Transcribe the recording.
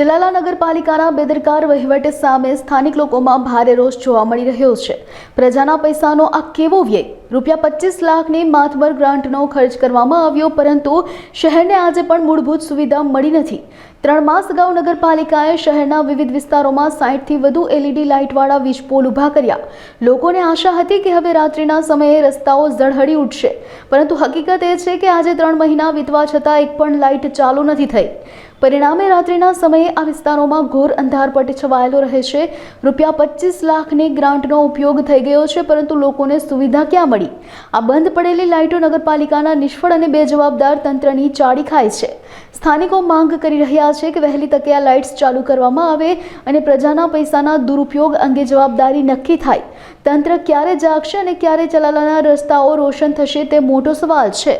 જલાલા નગરપાલિકાના બેદરકાર વહીવટ સામે સ્થાનિક લોકોમાં ભારે રોષ જોવા મળી રહ્યો છે. પ્રજાના પૈસાનો આ કેવો વ્યય? રૂપિયા પચીસ લાખની માથબર ગ્રાન્ટનો ખર્ચ કરવામાં આવ્યો, પરંતુ શહેરને આજે પણ મૂળભૂત સુવિધા મળી નથી. ત્રણ માસ અગાઉ નગરપાલિકાએ શહેરના વિવિધ વિસ્તારોમાં સાઠથી વધુ એલઈડી લાઇટવાળા વીજ પોલ ઊભા કર્યા. લોકોને આશા હતી કે હવે રાત્રિના સમયે રસ્તાઓ ઝળહળી ઉઠશે. પરંતુ હકીકત એ છે કે આજે ત્રણ મહિના વીતવા છતાં એક પણ લાઇટ ચાલુ નથી થઈ. પરિણામે રાત્રિના સમયે આ વિસ્તારોમાં ઘોર અંધારપટ છવાયેલો રહે છે. રૂપિયા પચીસ લાખની ગ્રાન્ટનો ઉપયોગ થઈ ગયો છે, પરંતુ લોકોને સુવિધા ક્યાં મળી? આ બંધ પડેલી લાઇટો નગરપાલિકાના નિષ્ફળ અને બેજવાબદાર તંત્રની ચાડી ખાય છે. સ્થાનિકો માંગ કરી રહ્યા છે કે વહેલી તકે આ લાઇટ્સ ચાલુ કરવામાં આવે અને પ્રજાના પૈસાના દુરુપયોગ અંગે જવાબદારી નક્કી થાય. તંત્ર ક્યારે જાગશે અને ક્યારે ચલાલાના રસ્તાઓ રોશન થશે તે મોટો સવાલ છે.